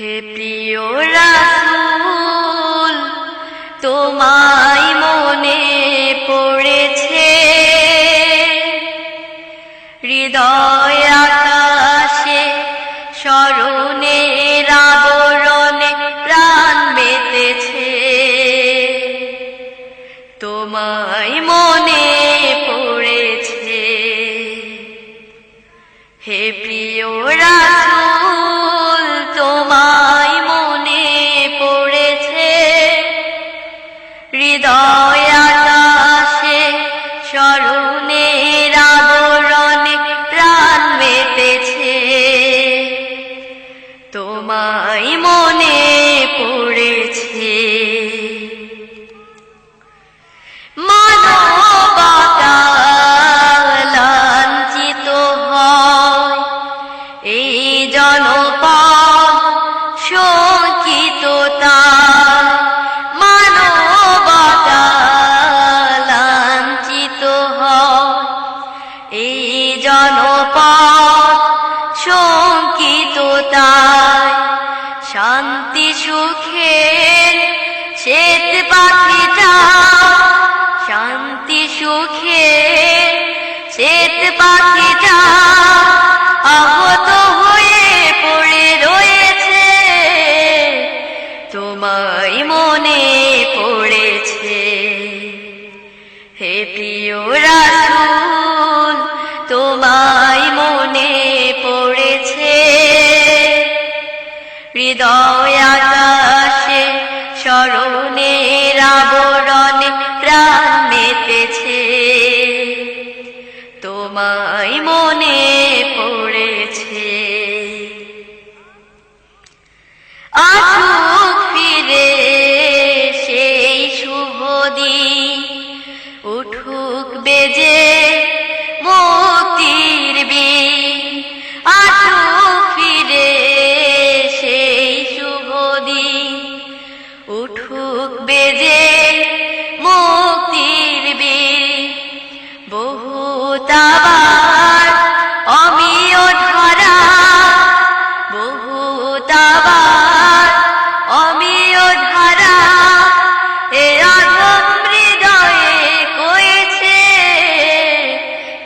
হে প্রিয় রাসূল, তোমায় মনে পড়েছে। হৃদয় আকাশে, স্মরণের রাবরণে প্রাণ বেঁধেছে। তোমায় মনে পড়েছে। হে প্রিয় রাসূল হৃদয় জনপদ শঙ্কিততায় শান্তি সুখের শ্বেত পাখিটা, শান্তি সুখের শ্বেত পাখিটা আহত হয়ে পড়ে রয়েছে, তোমায় মনে পড়েছে। হে প্রিয় তোমায় মনে পড়েছে। হৃদয় আকাশে স্মরণের আবরণে প্রাণ মেতেছে তোমায় মনে পড়েছে। আসুক বেজে মুক্তির বিন বহুতাবার অমিয় ধরা বহুতাবার অমিয় ধারা এ আধম হৃদয়ে কয়েছে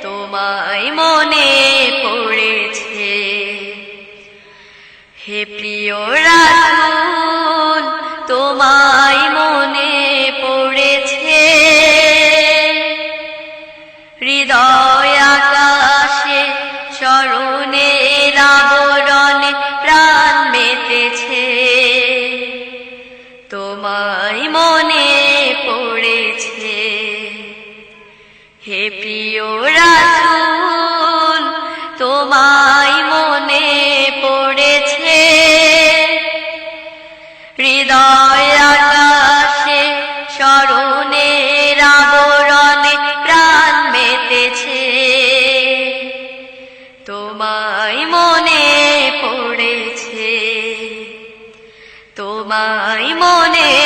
তোমায় মনে পড়েছে। হে প্রিয় রাসূল হে প্রিয় রাসূল তোমায় মনে পড়েছে। হৃদয় আকাশে স্মরণের আবরণে প্রাণ মেতেছে। তোমায় মনে পড়েছে। তোমায় মনে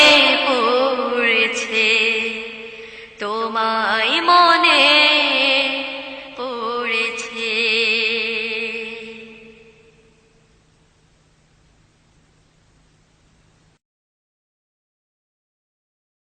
তোমায় মনে